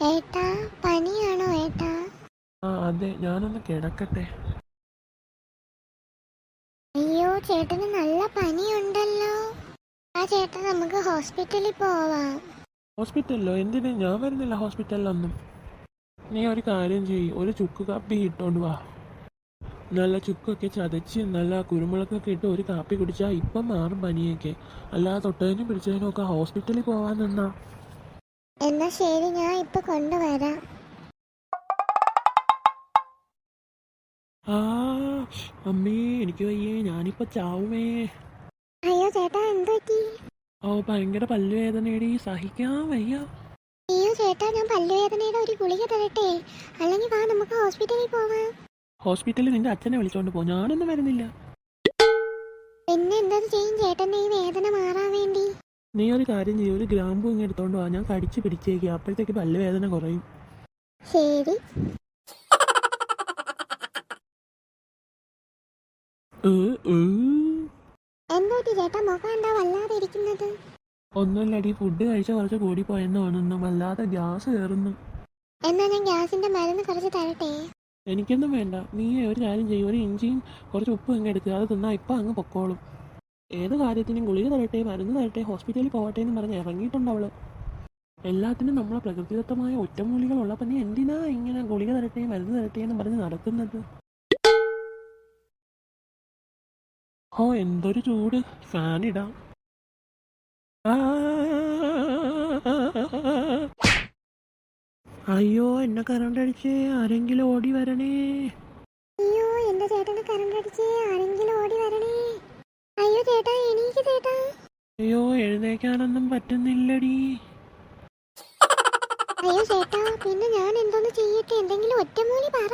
ഏട്ടാ പനിയാണോ ഏട്ടാ? ആ അതെ ഞാനൊന്ന് കിടക്കട്ടെ. അയ്യോ ചേട്ടന് നല്ല പനിയുണ്ടല്ലോ. ആ ചേട്ടൻ നമുക്ക് ഹോസ്പിറ്റലിൽ പോവാം. ഹോസ്പിറ്റലിലോ? എന്തിനാ? ഞാൻ വരുന്നില്ല ഹോസ്പിറ്റലിലൊന്നും. നീ ഒരു കാര്യം ചെയ്യ്. ഒരു ചുക്ക് കാപ്പി ഇട്ടോണ്ട് വാ. നല്ല ചുക്കൊക്കെ ചതച്ച് നല്ല കുരുമുളകൊക്കെ ഇട്ട് ഒരു കാപ്പി കുടിച്ചാൽ ഇപ്പം മാറും പനിയൊക്കെ. അല്ലാതെ തൊട്ടതിനും പിടിച്ചതിനും ഒക്കെ ഹോസ്പിറ്റലിൽ പോവാൻ നിന്നാ. എന്നാ ശരി ഞാൻ ഇപ്പൊ കൊണ്ടുവരാം. ആ അമ്മേ എനിക്ക് വയ്യേ ഞാനിപ്പോ ചാവുമേ അയ്യോ ചേട്ടാ എന്ത് പറ്റി? ഓ ഭയങ്കര പല്ലുവേദനയുടെ സഹിക്കാൻ വയ്യ. അയ്യോ ചേട്ടാ ഞാൻ പല്ലുവേദനയുടെ ഒരു ഗുളിക തരട്ടെ? അല്ലെങ്കിൽ വാ നമുക്ക് ഹോസ്പിറ്റലിൽ പോവാം. ഹോസ്പിറ്റലിൽ നിന്റെ അച്ഛനെ വിളിച്ചോണ്ട് പോ ഞാനൊന്നും വരുന്നില്ല. പിന്നെ എന്തത് ചെയ്യും? ചേട്ടന്റെ ഈ വേദന മാറാൻ വേണ്ടി. നീ ഒരു കാര്യം ചെയ്യും ഒരു ഗ്രാമ്പു ഇങ്ങനെ എടുത്തോണ്ട് വാ. ഞാൻ കടിച്ച് പിടിച്ചേക്കുക അപ്പോഴത്തേക്ക് പല്ലുവേദന കുറയും. ശരി. ചേട്ടാ? മുഖം എന്താ വല്ലാതെ ഇരിക്കുന്നത്? ഒന്നുമില്ലടി. ഫുഡ് കഴിച്ച കുറച്ച് കൂടി പോയെന്ന് തോന്നുന്നു. വല്ലാതെ ഗ്യാസ് കയറുന്നു. എന്നാ ഞാൻ ഗ്യാസിന്റെ മരുന്ന് കുറച്ച് തരട്ടെ? എനിക്കൊന്നും വേണ്ട. നീ ഒരു കാര്യം ചെയ്യും. ഒരു ഇഞ്ചിയും കുറച്ച് ഉപ്പും അങ്ങ് എടുക്കുക അത് തിന്നാ ഇപ്പൊ അങ്ങ് പൊക്കോളും. ഏത് കാര്യത്തിനും ഗുളിക തരട്ടെ മരുന്ന് തരട്ടെ ഹോസ്പിറ്റലിൽ പോകട്ടെ എന്ന് പറഞ്ഞ് ഇറങ്ങിയിട്ടുണ്ട് അവൾ. എല്ലാത്തിനും നമ്മളെ പ്രകൃതിദത്തമായ ഒറ്റമൂലികളുള്ളപ്പോൾ നീ എന്തിനാ ഇങ്ങനെ ഗുളിക തരട്ടെ മരുന്ന് തരട്ടെ എന്ന് പറഞ്ഞ് നടക്കുന്നത്? ഓ എന്തൊരു ചൂട്. ഫാൻ ഇടാം. അയ്യോ എന്നെ കറണ്ട് അടിച്ചേ. ആരെങ്കിലും ഓടി വരണേ. അയ്യോ എന്റെ ചേട്ടന്റെ കറണ്ട് അടിച്ച്. ആരെങ്കിലും ഓടി വരണേ. ചേട്ടാ എനിക്ക് ചേട്ടാ. അയ്യോ എഴുന്നേക്കാനൊന്നും പറ്റുന്നില്ലടി. അയ്യോ ചേട്ടാ പിന്നെ ഞാൻ എന്തോന്ന് ചെയ്യട്ടെ? എന്തെങ്കിലും ഒറ്റമൂലി പറ.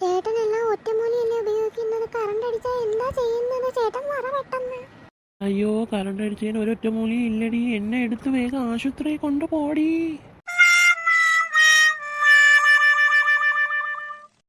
ചേട്ടനെല്ലാം ഒറ്റമൂലിയല്ലേ ഉപയോഗിക്കുന്നത്? കറണ്ട് അടിച്ചാ എന്താ ചെയ്യുന്നത്? ചേട്ടൻ പറ പെട്ടെന്ന്. അയ്യോ കറണ്ട് അടിച്ചതിന് ഒരൊറ്റ മൂലി ഇല്ലടി. എന്നെ എടുത്ത് വേഗം ആശുപത്രിയിൽ കൊണ്ടുപോടി.